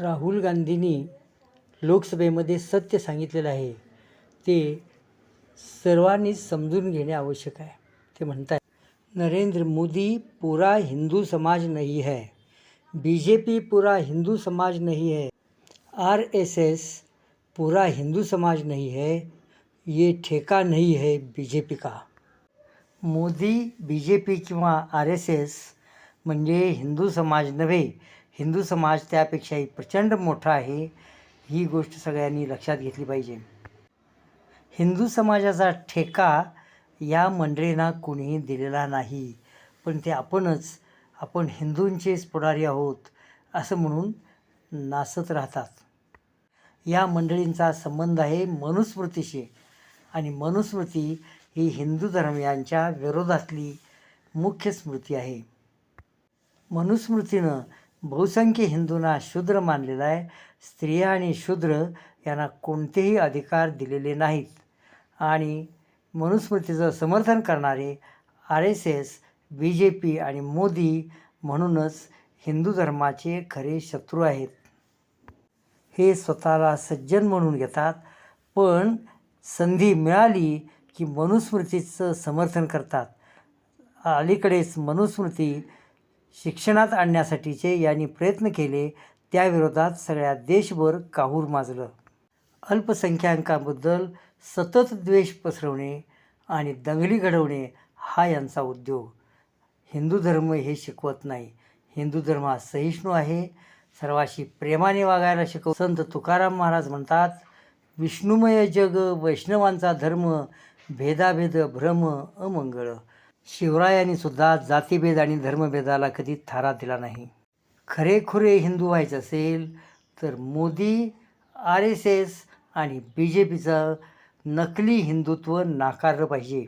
राहुल गांधींनी लोकसभेमध्ये सत्य सांगितलेलं आहे. ते सर्वांनीच समजून घेणे आवश्यक आहे. ते म्हणतात नरेंद्र मोदी पूरा हिंदू समाज नहीं है. बी जे पी पूरा हिंदू समाज नहीं है. आर एस एस पूरा हिंदू समाज नहीं है. ये ठेका नहीं है बी जे पी का. मोदी बी जे पी किंवा आर एस एस म्हणजे हिंदू समाज नव्हे हिंदू समाज त्यापेक्षाही प्रचंड मोठा आहे ही गोष्ट सगळ्यांनी लक्षात घेतली पाहिजे. हिंदू समाजाचा ठेका या मंडळींना कोणीही दिलेला नाही पण ते आपणच आपण हिंदूंचेच पुढारी आहोत असं म्हणून नाचत राहतात. या मंडळींचा संबंध आहे मनुस्मृतीशी आणि मनुस्मृती ही हिंदू धर्मियांच्या विरोधातली मुख्य स्मृती आहे. मनुस्मृतीनं बहुसंख्य हिंदूंना शूद्र मानलेला आहे. स्त्रिया आणि शूद्र यांना कोणतेही अधिकार दिलेले नाहीत. आणि मनुस्मृतीचं समर्थन करणारे R S S B J P आणि मोदी म्हणूनच हिंदू धर्माचे खरे शत्रू आहेत. हे स्वतःला सज्जन म्हणून घेतात पण संधी मिळाली की मनुस्मृतीचं समर्थन करतात. अलीकडेच मनुस्मृती शिक्षणात आणण्यासाठीचे यांनी प्रयत्न केले त्याविरोधात सगळ्या देशभर काहूर माजलं. अल्पसंख्याकांबद्दल सतत द्वेष पसरवणे आणि दंगली घडवणे हा यांचा उद्योग. हिंदू धर्म हे शिकवत नाही. हिंदू धर्म हा सहिष्णू आहे. सर्वाशी प्रेमाने वागायला शिकव. संत तुकाराम महाराज म्हणतात विष्णुमय जग वैष्णवांचा धर्म भेदाभेद भ्रम अमंगळ. शिवरायांनी सुद्धा जातीभेद आणि धर्मभेदाला कधी थारा दिला नाही. खरेखुरे हिंदू व्हायचं असेल तर मोदी आर एस एस आणि बी जे पीचं नकली हिंदुत्व नाकारलं पाहिजे.